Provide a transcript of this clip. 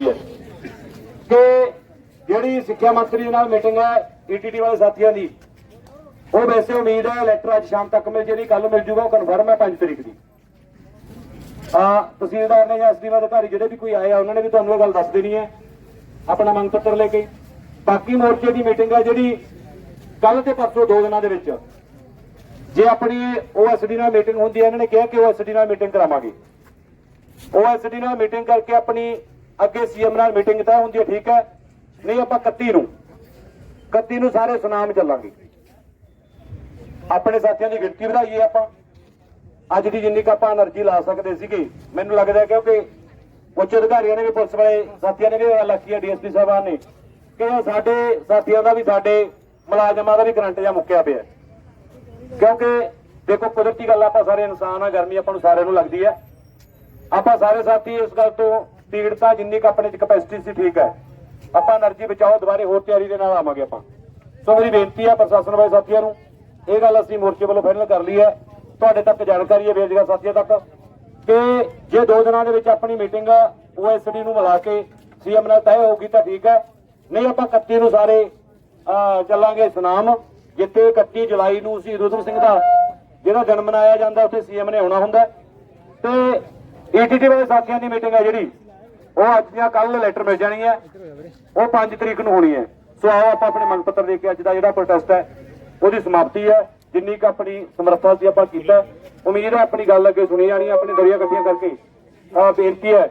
ਕਿ ਜਿਹੜੀ ਸਿੱਖਿਆ ਮੰਤਰੀ ਨਾਲ ਮੀਟਿੰਗ ਹੈ ਈਟੀਟੀ ਵਾਲੇ ਸਾਥੀਆਂ ਦੀ, ਉਹ ਵੈਸੇ ਉਮੀਦ ਹੈ ਲੈਟਰ ਅੱਜ ਸ਼ਾਮ ਤੱਕ ਮਿਲ ਜਿਹੜੀ ਕੱਲ ਮਿਲ ਜੂਗਾ, ਉਹ ਕਨਫਰਮ ਹੈ 5 ਤਰੀਕ ਦੀ। ਆ, ਤਹਿਸੀਲਦਾਰ ਨੇ ਜਾਂ ਐਸਡੀਐਮ ਅਧਿਕਾਰੀ ਜਿਹੜੇ ਵੀ ਕੋਈ ਆਏ ਆ, ਉਹਨਾਂ ਨੇ ਵੀ ਤੁਹਾਨੂੰ ਇਹ ਗੱਲ ਦੱਸ ਦੇਣੀ ਹੈ। ਆਪਣਾ ਮੰਗ ਪੱਤਰ ਲੈ ਕੇ। ਬਾਕੀ ਮੋਰਚੇ ਦੀ ਮੀਟਿੰਗ ਹੈ ਜਿਹੜੀ ਕੱਲ ਤੇ ਪਰਸੋਂ ਦੋ ਦਿਨਾਂ ਦੇ ਵਿੱਚ। ਜੇ ਆਪਣੀ ਓਐਸਡੀ ਨਾਲ ਮੀਟਿੰਗ ਹੁੰਦੀ ਹੈ, ਇਹਨਾਂ ਨੇ ਕਿਹਾ ਕਿ ਓਐਸਡੀ ਨਾਲ ਮੀਟਿੰਗ ਕਰਾਵਾਂਗੇ। ਓਐਸਡੀ ਨਾਲ ਮੀਟਿੰਗ ਕਰਕੇ ਆਪਣੀ ਅੱਗੇ ਸੀਐਮ ਨਾਲ ਮੀਟਿੰਗ ਤੈਅ ਹੁੰਦੀ ਹੈ, ਠੀਕ ਹੈ? ਨਹੀਂ, ਆਪਾਂ 31 ਨੂੰ। 31 ਨੂੰ ਸਾਰੇ ਸੁਨਾਮ ਚੱਲਾਂਗੇ। ਆਪਣੇ ਸਾਥੀਆਂ ਦੀ ਗਿਣਤੀ ਵਧਾਈਏ ਆਪਾਂ। ਅੱਜ ਦੀ ਜਿੰਨੀ ਕ ਆਪਾਂ એનર્ਜੀ ਲਾ ਸਕਦੇ ਸੀਗੇ, ਮੈਨੂੰ ਲੱਗਦਾ ਕਿਉਂਕਿ ਉੱਚ ਅਧਿਕਾਰੀਆਂ ਨੇ ਵੀ, ਪੁਲਿਸ ਵਾਲੇ ਸਾਥੀਆਂ ਨੇ ਵੀ ਲੱਖੀਆ ਡੀਐਸਪੀ ਸਾਹਿਬਾਨ ਨੇ, ਕਿ ਸਾਡੇ ਸਾਥੀਆਂ ਦਾ ਵੀ, ਸਾਡੇ ਮੁਲਾਜ਼ਮਾਂ ਦਾ ਵੀ ਕਰੰਟ ਜਾਂ ਮੁੱਕਿਆ ਪਿਆ ਕਿਉਂਕਿ ਦੇਖੋ, ਕੁਦਰਤੀ ਗੱਲ ਆਪਾਂ ਸਾਰੇ ਇਨਸਾਨ ਆ, ਗਰਮੀ ਆਪਾਂ ਨੂੰ ਸਾਰਿਆਂ ਨੂੰ ਲੱਗਦੀ ਹੈ। ਆਪਾਂ ਸਾਰੇ ਸਾਥੀ ਇਸ ਗੱਲ ਤੋਂ ਸਪੀਡ ਤਾਂ ਜਿੰਨੀ ਕ ਆਪਣੇ ਚ ਕਪੈਸਿਟੀ ਸੀ, ਠੀਕ ਹੈ। ਆਪਾਂ એનર્ਜੀ ਬਚਾਓ, ਦੁਬਾਰੇ ਹੋਰ ਤਿਆਰੀ ਦੇ ਨਾਲ ਆਵਾਂਗੇ ਆਪਾਂ। ਸੋ ਮੇਰੀ ਬੇਨਤੀ ਹੈ ਪ੍ਰਸ਼ਾਸਨ ਵਾਲੇ ਸਾਥੀਆਂ ਨੂੰ, ਇਹ ਗੱਲ ਅਸੀਂ ਮੋਰਚੇ ਵੱਲੋਂ ਫਾਈਨਲ ਕਰ ਲਈ ਹੈ। ਤੁਹਾਡੇ ਤੱਕ ਜਾਣਕਾਰੀ ਹੈ ਬੇਰਜਗਾਰ ਸਾਥੀਆਂ ਤੱਕ ਕਿ ਜੇ ਦੋ ਦਿਨਾਂ ਦੇ ਵਿੱਚ ਆਪਣੀ ਮੀਟਿੰਗ ਓਐਸਡੀ ਨੂੰ ਮਿਲਾ ਕੇ ਸੀਐਮ ਨਾਲ ਤੈਅ ਹੋਊਗੀ ਤਾਂ ਠੀਕ ਹੈ। ਨਹੀਂ, ਆਪਾਂ 31 ਨੂੰ ਸਾਰੇ ਚੱਲਾਂਗੇ ਸਨਾਮ ਜਿੱਥੇ 31 ਜੁਲਾਈ ਨੂੰ ਸੀ ਰੁਦਮ ਸਿੰਘ ਦਾ ਜਿਹੜਾ ਜਨਮ ਮਨਾਇਆ ਜਾਂਦਾ, ਉੱਥੇ ਸੀਐਮ ਨੇ ਆਉਣਾ ਹੁੰਦਾ। ਤੇ ਈਟੀਟੀ ਵਾਲੇ ਸਾਥੀਆਂ ਦੀ ਮੀਟਿੰਗ ਹੈ ਜਿਹੜੀ। ਉਹ ਅੱਜ ਜਾਂ ਕੱਲ ਲੈਟਰ ਮਿਲ ਜਾਣੀ ਹੈ। ਉਹ 5 ਤਰੀਕ ਨੂੰ ਹੋਣੀ ਹੈ। ਸੋ ਆਓ ਆਪਾਂ ਆਪਣੇ ਮੰਗ ਪੱਤਰ ਦੇ ਕੇ ਅੱਜ ਦਾ ਜਿਹੜਾ ਪ੍ਰੋਟੈਸਟ ਹੈ ਉਹਦੀ ਸਮਾਪਤੀ ਹੈ। ਜਿੰਨੀ ਕੁ ਆਪਣੀ ਸਮਰੱਥਾ ਸੀ ਆਪਾਂ ਕੀਤਾ। ਉਮੀਦ ਹੈ ਆਪਣੀ ਗੱਲ ਅੱਗੇ ਸੁਣੀ ਜਾਣੀ ਹੈ, ਆਪਣੀ ਦਰਿਆ ਇਕੱਠੀਆਂ ਕਰਕੇ। ਆ ਬੇਨਤੀ ਹੈ